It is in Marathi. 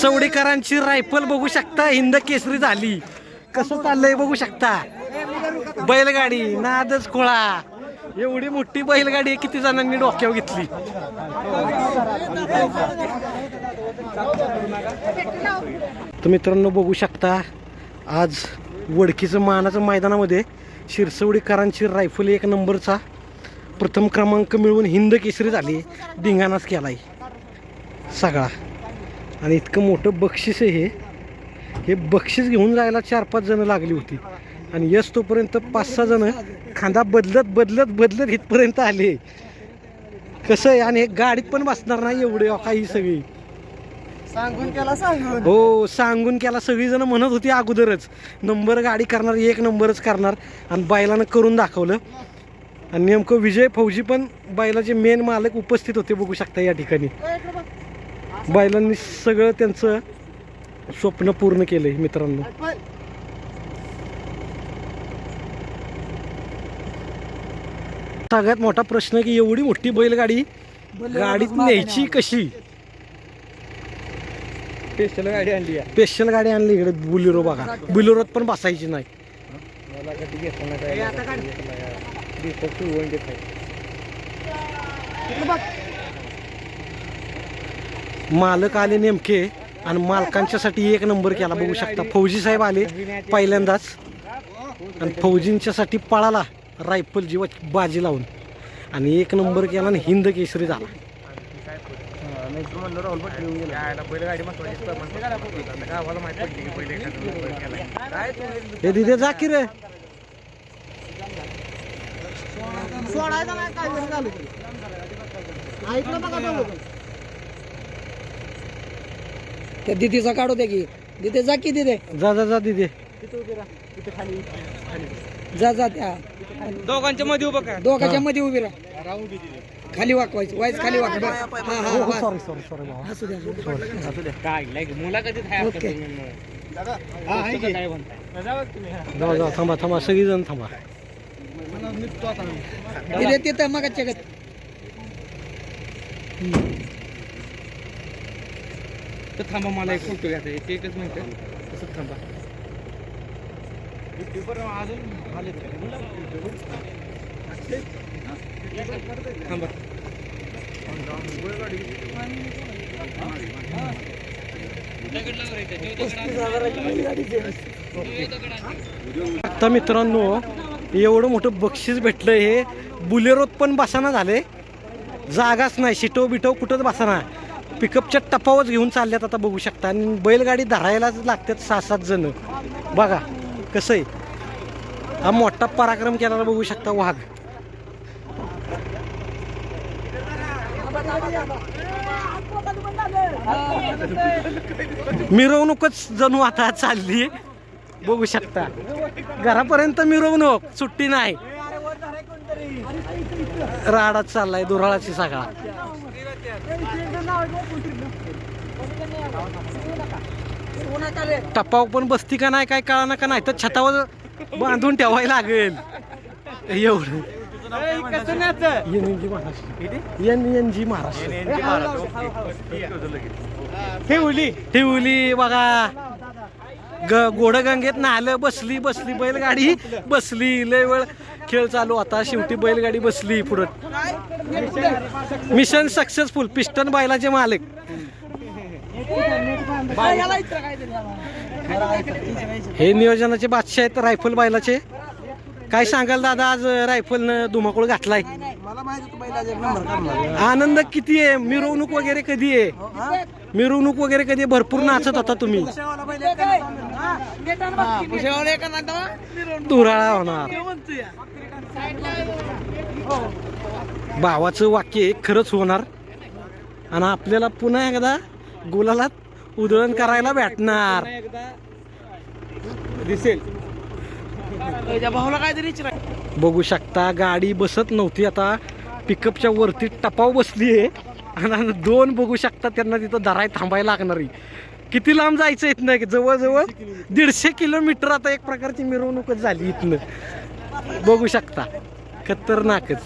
सवडीकरांची रायफल बघू शकता हिंद केसरी झाली. कसं चाललंय बघू शकता? बैलगाडी नादच खोळा. एवढी मोठी बैलगाडी किती जणांनी डोक्यावर घेतली. तर मित्रांनो बघू शकता आज वडकीचं मानाचं मैदानामध्ये शिरसवडीकरांची रायफल एक नंबरचा प्रथम क्रमांक मिळवून हिंद केसरी झाली धिंगाणाच केलाय. सगळा. आणि इतकं मोठं बक्षीस आहे हे. हे बक्षीस घेऊन जायला चार पाच जणं लागली होती. आणि यश तोपर्यंत पाच सहा जणं खांदा बदलत बदलत बदलत इथपर्यंत आले. कसं आहे? आणि हे गाडीत पण बसणार नाही एवढे काही सगळी. सांगून त्याला सांगून. हो सांगून केला. सगळीजण म्हणत होती अगोदरच नंबर गाडी करणार एक नंबरच करणार. आणि बैलानं करून दाखवलं. आणि नेमकं विजय फौजी पण बैलाचे मेन मालक उपस्थित होते बघू शकता या ठिकाणी. बैलांनी सगळं त्यांचं स्वप्न पूर्ण केलंय मित्रांनो. सगळ्यात मोठा प्रश्न की एवढी मोठी बैलगाडी गाडीत न्यायची कशी? स्पेशल गाडी आणली आहे स्पेशल गाडी आणली इकडे बुलेरो बघा. बुलेरोत पण बसायची नाही. मला कधी घेतला काय दीपक टू वन घेत मालक आले नेमके आणि मालकांच्यासाठी एक नंबर केला. बघू शकता फौजी साहेब आले पहिल्यांदाच. आणि फौजींच्यासाठी पळाला रायफल जीवा बाजी लावून. आणि एक नंबर केला आणि हिंद केसरी झाला. हे दिदे जा की रे. सोडायचं नाही काय तरी चालू ऐकलं बघा दोघं. त्या दिदीचा काढू दे की. दिदे जा की दिदे. जा जा जा दिदे. तिथं उभी राहा. तिथे खाली खाली. जा जा त्या. दोघांच्या मध्ये उभं काय? दोघांच्या मध्ये उभी राहा. तिथे खाली वाकवायचं वाईच खाली वाकवा हा हा बस. सॉरी सॉरी सॉरी भावा. असू द्या काय मुलाखतीत आहे ओके. आहे की? काय म्हणताय? जाऊ तुम्ही. जाऊ जाऊ थांबा थांबा सगळीजण थांबा. दिदे तिथं मग जगत तर थांबा मला एक फोटो घ्यायचा एक एकच मिनिट. तसंच थांबा. अजून आले थांबा. आता मित्रांनो एवढं मोठं बक्षीस भेटलं हे. बुलेरोत पण बसाना झाले. जागाच नाही शिटो बिटो कुठंच बसाना. पिकअपच्या टपावच घेऊन चालल्यात आता बघू शकता. आणि बैलगाडी धरायलाच लागतात सहा सात जण. बघा कसं आहे. हा मोठा पराक्रम केलेला बघू शकता वाघ. मिरवणूकच जणू आता चालली बघू शकता. घरापर्यंत मिरवणूक सुट्टी नाही. राडाच चाललाय दुराळाची सगळा. टपाव पण बसती का नाही काय कळा का नाही? तर छतावर बांधून ठेवायला लागेल. एवढं. N N G Maharashtra. N N G Maharashtra. ठेवली. ठेवली बघा. ग गोडगंगेत नालं बसली बसली बैलगाडी बसली लय वेळ खेळ चालू. आता शेवटी बैलगाडी बसली पुढं. मिशन सक्सेसफुल पिस्टन बैलाचे मालक. हे नियोजनाचे बादशाह आहेत रायफल बैलाचे. काय सांगाल दादा आज रायफलनं धुमाकूळ घातलाय. मला माहीत होतं बैलाचा एक नंबर करणार आनंद किती आहे? मिरवणूक वगैरे कधी आहे? मिरवणूक वगैरे कधी आहे? भरपूर नाचत होता तुम्ही. तुराळा होणार. भावाचं वाक्य आहे, खरंच होणार. आणि आपल्याला पुन्हा एकदा गुलालात उधळण करायला भेटणार. दिसेल. भाऊला काय तरी बघू शकता गाडी बसत नव्हती आता. पिकअपच्या वरती टपाव बसली आहे. आणि दोन बघू शकता त्यांना तिथं धराय थांबायला लागणारी किती लांब जायचं इथनं? नाही जवळजवळ दीडशे किलोमीटर आता एक प्रकारची मिरवणूकच झाली इथनं. बघू शकता. खतरनाकच.